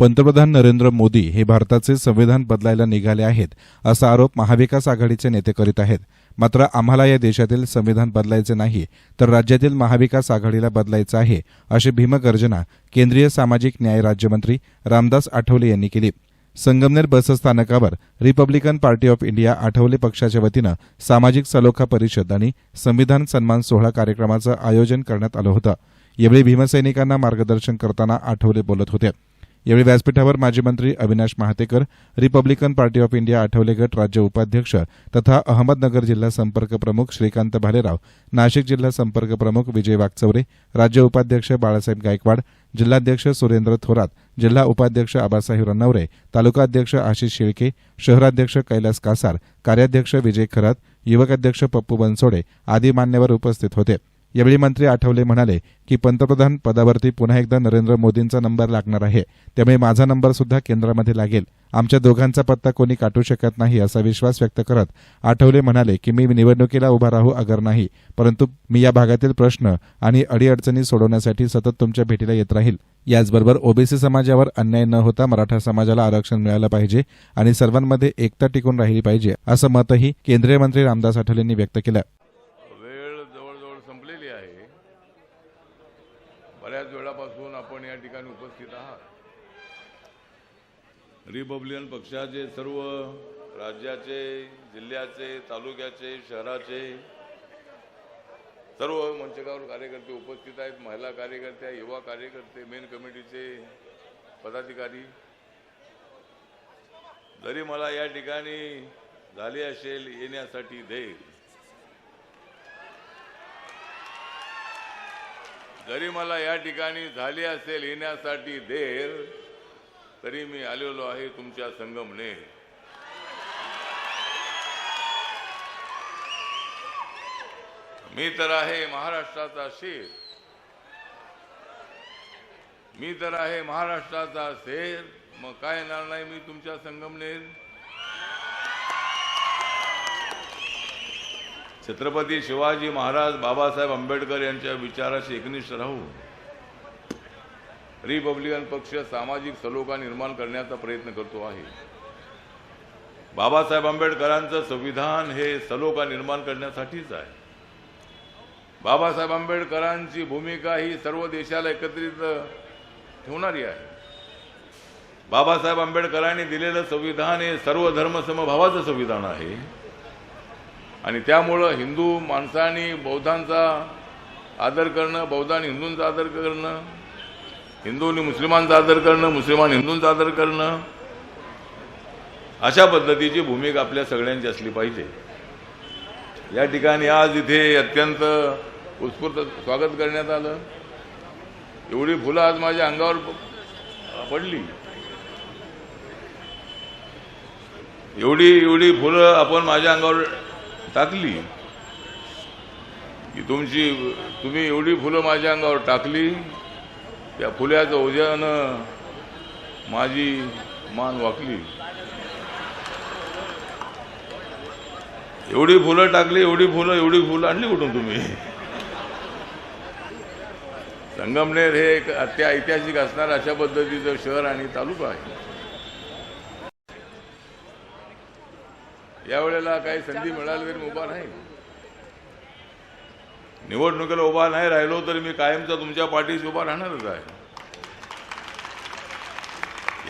पंतप्रधान नरेंद्र मोदी हे भारताचे संविधान बदलायला निघाले आहेत असा आरोप महाविकास आघाडीचे नेते करीत आहेत. मात्र आम्हाला या देशातील संविधान बदलायचे नाही तर राज्यातील महाविकास आघाडीला बदलायचं आहे अशी भीमगर्जना केंद्रीय सामाजिक न्याय राज्यमंत्री रामदास आठवले यांनी केली. संगमनेर बसस्थानकावर Republican Party of India Athawale पक्षाच्या वतीनं सामाजिक सलोखा परिषद आणि संविधान सन्मान सोहळा कार्यक्रमाचं आयोजन करण्यात आलं होतं. यावेळी भीमसैनिकांना मार्गदर्शन करताना आठवले बोलत होते. यावेळी व्यासपीठावर माजी मंत्री Avinash Mahatekar Republican Party of India Athawale गट राज्य उपाध्यक्ष तथा अहमदनगर जिल्हा संपर्क प्रमुख श्रीकांत भालेराव नाशिक जिल्हा संपर्क प्रमुख विजय वागचौरे राज्य उपाध्यक्ष बाळासाहेब गायकवाड जिल्हाध्यक्ष सुरेंद्र थोरात जिल्हा उपाध्यक्ष आबासाहेब रनवरे तालुकाध्यक्ष आशिष शेळके शहराध्यक्ष कैलास कासार कार्याध्यक्ष विजय खरात युवक अध्यक्ष पप्पू बनसोडे आदी मान्यवर उपस्थित होते. यावेळी मंत्री आठवले म्हणाले की पंतप्रधान पदावरती पुन्हा एकदा नरेंद्र मोदींचा नंबर लागणार आहे. त्यामुळे माझा नंबर सुद्धा केंद्रामध्ये लागेल. आमच्या दोघांचा पत्ता कोणी काटू शकत नाही असा विश्वास व्यक्त करत आठवले म्हणाले की मी निवडणुकीला उभा राहू अगर नाही परंतु मी या भागातील प्रश्न आणि अडीअडचणी सोडवण्यासाठी सतत तुमच्या भेटीला येत राहील. याचबरोबर ओबीसी समाजावर अन्याय न होता मराठा समाजाला आरक्षण मिळालं पाहिजे आणि सर्वांमध्ये एकता टिकून राहिली पाहिजे असं मतही केंद्रीय मंत्री रामदास आठवलेंनी व्यक्त केलं. वेळापासून आपण या ठिकाणी उपस्थित आहात. रिपब्लिकन पक्षाचे सर्व राज्याचे जिल्ह्याचे तालुक्याचे शहराचे सर्व मंचकावर कार्यकर्ते उपस्थित आहेत. महिला कार्यकर्त्या युवा कार्यकर्ते मेन कमिटीचे पदाधिकारी. जरी मला या ठिकाणी झाले असेल येण्यासाठी धैर्य जरी मला या ठिकाणी झाली असेल येण्यासाठी देर तरी मी आलेलो आहे तुमच्या संगमनेर मी तर आहे महाराष्ट्राचा शेर. मी तर आहे महाराष्ट्राचा शेर. मग काय येणार नाही मी तुमच्या संगमनेर? छत्रपती शिवाजी महाराज बाबासाहेब आंबेडकर यांच्या विचाराशी एकनिष्ठ राहू. रिपब्लिकन पक्ष सामाजिक सलोखा निर्माण करण्याचा प्रयत्न करतो आहे. बाबासाहेब आंबेडकरांचं संविधान हे सलोखा निर्माण करण्यासाठीच आहे. बाबासाहेब आंबेडकरांची भूमिका ही सर्व देशाला एकत्रित ठेवणारी आहे. बाबासाहेब आंबेडकरांनी दिलेलं संविधान हे सर्व धर्मसमभावाचं संविधान आहे. आणि त्यामुळं हिंदू माणसांनी बौद्धांचा आदर करणं बौद्धांनी हिंदूंचा आदर करणं हिंदूंनी मुस्लिमांचा आदर करणं मुस्लिमांनी हिंदूंचा आदर करणं अशा पद्धतीची भूमिका आपल्या सगळ्यांची असली पाहिजे. या ठिकाणी आज इथे अत्यंत उत्स्फूर्त स्वागत करण्यात आलं. एवढी फुलं आज माझ्या अंगावर पडली. एवढी एवढी फुलं आपण माझ्या अंगावर टाकली. की तुमची तुम्ही एवढी फुलं माझ्या अंगावर टाकली त्या फुल्याचं ओझ्यानं माझी मान वाकली. एवढी फुलं टाकली एवढी फुलं एवढी फुलं आणली कुठून तुम्ही? संगमनेर हे एक अत्या ऐतिहासिक असणार अशा पद्धतीचं शहर आणि तालुका आहे. यावेळेला काही संधी मिळाली तरी मी उभा नाही निवडणुकीला उभा नाही राहिलो तर मी कायमचा तुमच्या पाठीशी उभा राहणारच आहे.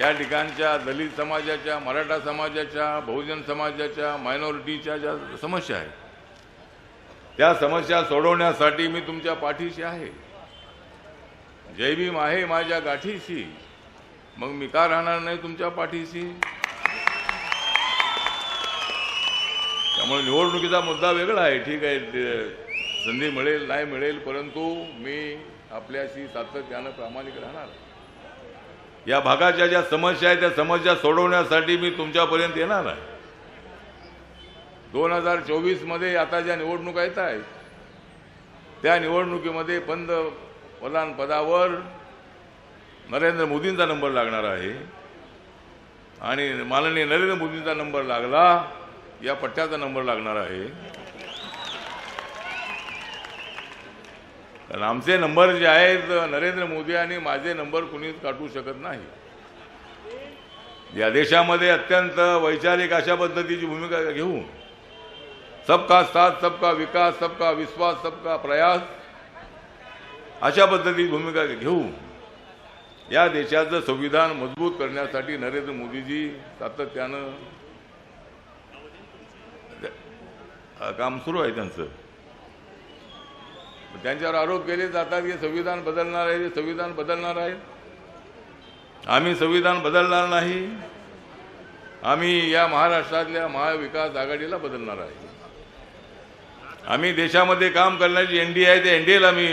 या ठिकाणच्या दलित समाजाच्या मराठा समाजाच्या बहुजन समाजाच्या मायनॉरिटीच्या ज्या समस्या आहेत त्या समस्या सोडवण्यासाठी मी तुमच्या पाठीशी आहे. जय भीम आहे माझ्या गाठीशी मग मी का राहणार नाही तुमच्या पाठीशी? त्यामुळे निवडणुकीचा मुद्दा वेगळा आहे. ठीक आहे ते संधी मिळेल नाही मिळेल परंतु मी आपल्याशी सातत्यानं प्रामाणिक राहणार. या भागाच्या ज्या समस्या आहेत त्या समस्या सोडवण्यासाठी मी तुमच्यापर्यंत येणार आहे. दोन हजार चोवीसमध्ये आता ज्या निवडणुका येत आहेत त्या निवडणुकीमध्ये पंतप्रधान पदावर नरेंद्र मोदींचा नंबर लागणार आहे. आणि माननीय नरेंद्र मोदींचा नंबर लागला या पट्ट्याचा नंबर लागणार आहे. कारण आमचे नंबर जे आहेत नरेंद्र मोदी आणि माझे नंबर कुणीच काटू शकत नाही. या देशामध्ये अत्यंत वैचारिक अशा पद्धतीची भूमिका घेऊ सबका साथ सबका विकास सबका विश्वास सबका प्रयास अशा पद्धतीची भूमिका घेऊ या देशाचं संविधान मजबूत करण्यासाठी नरेंद्र मोदीजी सातत्यानं काम सुरू आहे त्यांचं. त्यांच्यावर आरोप केले जातात की संविधान बदलणार आहे संविधान बदलणार आहे. आम्ही संविधान बदलणार नाही. आम्ही या महाराष्ट्रातल्या महाविकास आघाडीला बदलणार आहे. आम्ही देशामध्ये काम करण्याची एनडीए आहे ते एनडीएला मी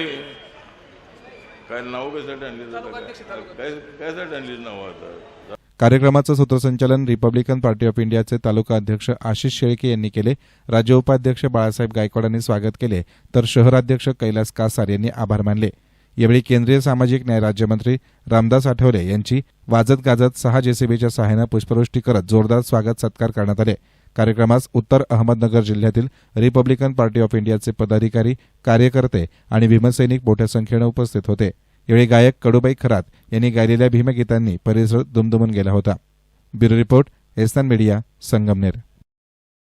काय नाव कशासाठी आणलं काय कशासाठी आणली नाव आता? कार्यक्रमाचं सूत्रसंचालन रिपब्लिकन पार्टी ऑफ इंडियाचे तालुका अध्यक्ष आशिष शेळके यांनी केले. राज्य उपाध्यक्ष बाळासाहेब गायकवाड यांनी स्वागत केले. तर शहराध्यक्ष कैलास कासार यांनी आभार मानले. यावेळी केंद्रीय सामाजिक न्याय राज्यमंत्री रामदास आठवले यांची वाजत गाजत सहा जेसीबीच्या सहाय्यानं पुष्पवृष्टी करत जोरदार स्वागत सत्कार करण्यात आले. कार्यक्रमास उत्तर अहमदनगर जिल्ह्यातील रिपब्लिकन पार्टी ऑफ इंडियाचे पदाधिकारी कार्यकर्ते आणि भीमसैनिक मोठ्या संख्येनं उपस्थित होते. यावेळी गायक कडुबाई खरात यांनी गायलेल्या भीमगीतांनी परिसर दुमदुमून गेला होता. ब्युरो रिपोर्ट एस्तान मीडिया संगमनेर.